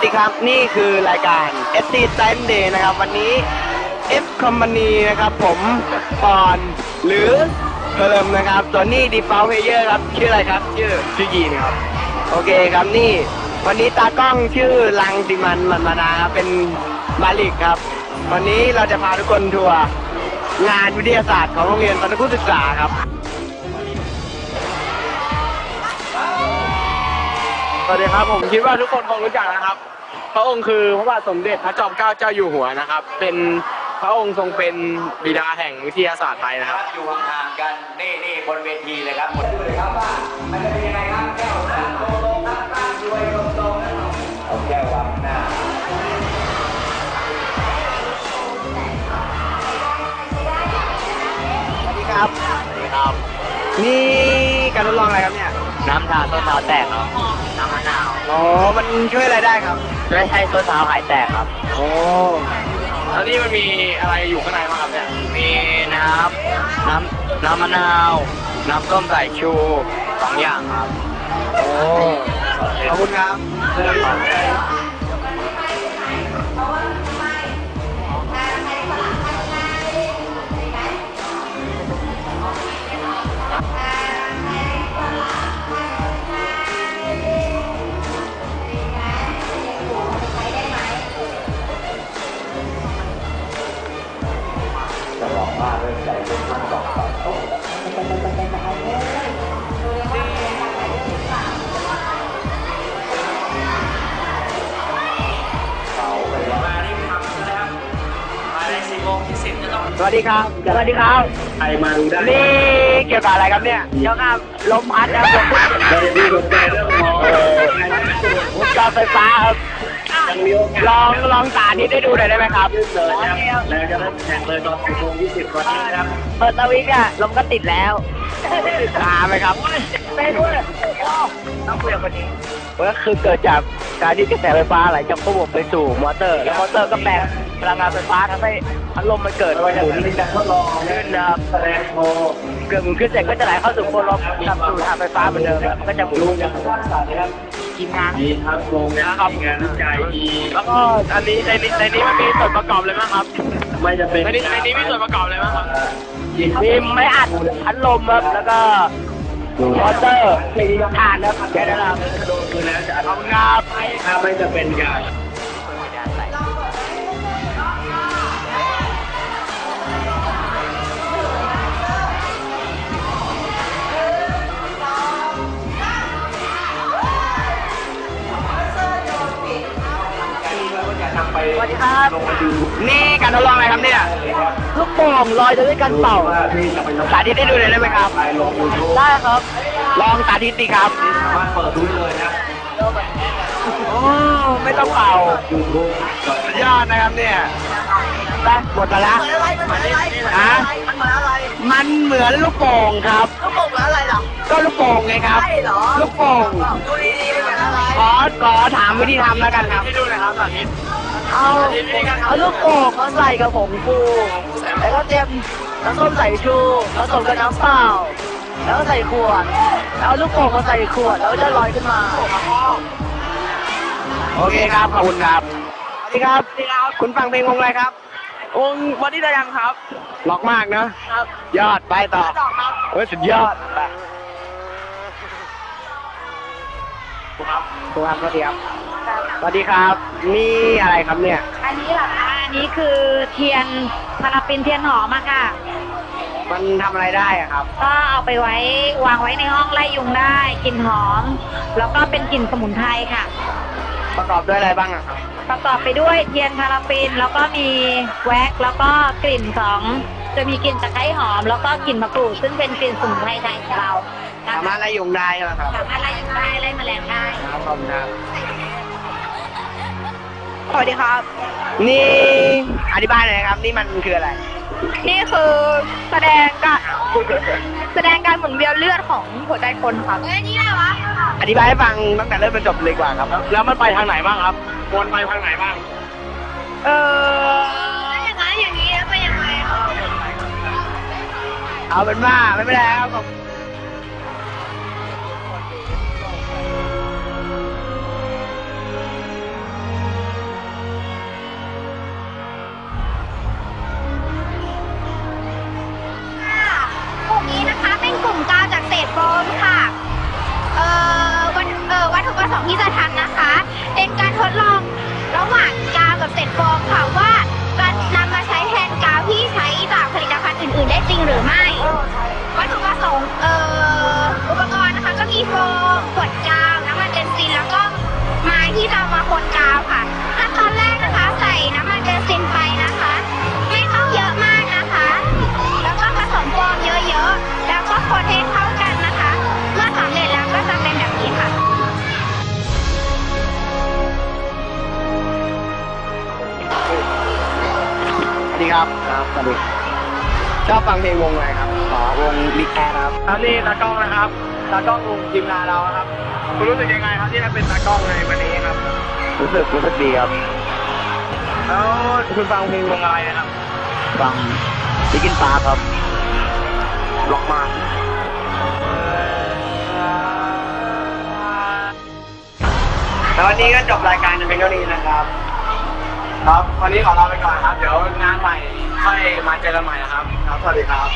สวัสดีครับนี่คือรายการ s c Time Day นะครับ วันนี้ F Company นะครับผมปอนหรือเพิ่มนะครับส่วนนี้ Default Player ครับ ชื่ออะไรครับ ชื่อชื่อยีนครับ โอเคครับนี่ วันนี้ตากล้องชื่อลังติมันมันมานาครับเป็นมาลิกครับ วันนี้เราจะพาทุกคนทัวร์งานวิทยาศาสตร์ของโรงเรียนปฐมศึกษาครับ วัสดีครับผมคิดว่าทุกคนคงรู้จักนะครับ พระองค์คือพระบาทสมเด็จพระจอมเกล้าเจ้าอยู่หัวนะครับ เป็นพระองค์ทรงเป็นบิดาแห่งวิทยาศาสตร์ไทยนะนะคครัรับบอยู่ห่างๆกันนี่นี่บนเวทีเลยครับหมดเลยครับว่ามันจะเป็นยังไงครับแก้วหน้าโตโตตั้งตั้งรวยตรงๆนะเอาแก้ววางหน้าสวัสดีครับสวัสดีครับ นี่การทดลองอะไรครับเนี่ย น้ำทาต้นเท้าแตกครับน้ำมะนาว อ๋อ มันช่วยอะไรได้ครับ ไม่ใช่ต้นเท้าหายแตกครับ โอ้แล้วนี่มันมีอะไรอยู่ข้างในบ้างครับเนี่ย มีน้ำน้ำน้ำมะนาว น้ำส้มสายชูสองอย่างครับ โอ้ ขอบคุณครับ วัสดีครับ สวัสดีครับ ใครมาดูได้นี่เกี่ยวกับอะไรครับเนี่ยเกี่ยวกับลมพัดนะครับเราจะดูสนใจเรื่องของวงจรไฟฟ้าครับยังมีโอกาสลองลองสาธิตให้ดูหน่อยได้ไหมครับยื่นเลยนะครับแล้วจะเริ่มแข่งเลยตอน10โมง20วันนี้นะครับ เปิดสวิตช์อะลมก็ติดแล้วตาไหมครับไม่ด้วยต้องคุยกับคนนี้ก็คือเกิดจากการที่กระแสไฟฟ้าไหลจากระบบไปสู่มอเตอร์แล้วมอเตอร์ก็แปลง พลังงานไฟฟ้าทำให้พัดลมมันเกิดหมุนมีทดลองขึ้นนะครับแสดงโชว์เกิดหมุนขึ้นเสร็จก็จะไหลเข้าสู่โคนลมกลับสู่ทางไฟฟ้าเหมือนเดิมก็จะหมุนดูอย่างสร้างสรรค์นะครับทีมงานมีทั้งานมีงานวิจัยมีแล้วก็อันนี้ในนี้ในนี้มันมีส่วนประกอบอะไรบ้างครับไม่จะเป็นในนี้ในนี้มีส่วนประกอบอะไรบ้างครับมีไม่อัดพัดลมครับแล้วก็มอเตอร์ถ่านครับแค่นั้นครับโดนคือแล้วจะขอบคุณครับถ้าไม่จะเป็นการ ดีครับ นี่การทดลองอะไรครับเนี่ยลูกโป่งลอยด้วยกันเป่าที่จะไปลงสาธิตให้ดูหน่อยได้ไหมครับไปลงยูทูบได้ครับ ลองสาธิตสิครับสามารถเปิดดูได้เลยนะโอ้ไม่ต้องเป่ายูทูบสุดยอดนะครับเนี่ยได้หมดมาแล้วฮะมันเหมือนลูกโป่งครับ ลูกโป่งแล้วอะไรเหรอ ก็ลูกโป่งไงครับ ใช่เหรอ ลูกโป่งดูดีๆเป็นอะไร ขอขอถามวิธีทำแล้วกันครับให้ดูหน่อยครับสาธิต เอาเอาลูกโป่งมาใส่กับผงฟูแล้วก็เตรียมน้ำส้มสายชูผสมกับน้ำเปล่า แล้วก็ใส่ขวดแล้วเอาลูกโป่งมาใส่ขวดแล้วจะลอยขึ้นมา โอเคครับขอบคุณครับสวัสดีครับคุณฟังเพลงวงอะไรครับวงบอดี้ดายังครับล็อกมากนะครับ ยอดไปต่อต่อครับเฮ้ยสุดยอดไปครับคุณครับสวัสดีครับ สวัสดีครับ นี่อะไรครับเนี่ย อันนี้เหรอคะอันนี้คือเทียนพาราฟินเทียนหอมอะค่ะ มันทำอะไรได้อะครับ ก็เอาไปไว้วางไว้ในห้องไล่ยุงได้กลิ่นหอม แล้วก็เป็นกลิ่นสมุนไพรค่ะ ประกอบด้วยอะไรบ้างอะครับ ประกอบไปด้วยเทียนพาราฟินแล้วก็มีแว็กซ์แล้วก็กลิ่นของจะมีกลิ่นตะไคร้หอม แล้วก็กลิ่นมะกรูดซึ่งเป็นกลิ่นสมุนไพรไทยของเรานะสามารคะถไล่ยุงได้ใช่ไหมครับสามารถไล่ยุงได้ไล่แมลงได้ ครับขอบคุณครับ สวัสดีครับ นี่อธิบายหน่อยนะครับ นี่มันคืออะไร นี่คือแสดงการแสดงการหมุนเวียนเลือดของหัวใจคนครับเอ้ยนี่อะไรวะอธิบายให้ฟังตั้งแต่เริ่มจนจบเลยดีกว่าครับ แล้วมันไปทางไหนบ้างครับวนไปทางไหนบ้าง เอออย่างนั้นอย่างนี้แล้วไปยังไงเอาเป็นว่าไม่เป็นไรครับ เป็นการทดลองระหว่างกาวกับเศษฟองค่ะว่าจะ ครับครับสวัสดีชอบฟังเพลงวงอะไรครับขอวงบิ๊กแอร์ครับครับนี่ตากล้องนะครับตากล้องวงทีมงานเราครับคุณรู้สึกยังไงครับที่ได้เป็นตากล้องในวันนี้ครับ รู้สึกรู้สึกดีครับแล้วคุณฟังเพลงวงอะไรนะครับ ฟังดิกินปาครับล็อกมากแล้ววันนี้ก็จบรายการจะเป็นเท่านี้นะครับ ครับวันนี้ขอลาไปก่อนครับ เดี๋ยวงานใหม่ค่อยมาเจอกันใหม่นะครับ ครับ สวัสดีครับ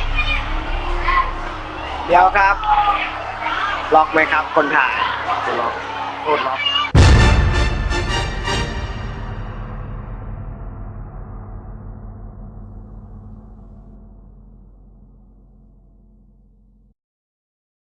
เดี๋ยวครับ ล็อกไหมครับ คนถ่ายล็อกโคตรล็อก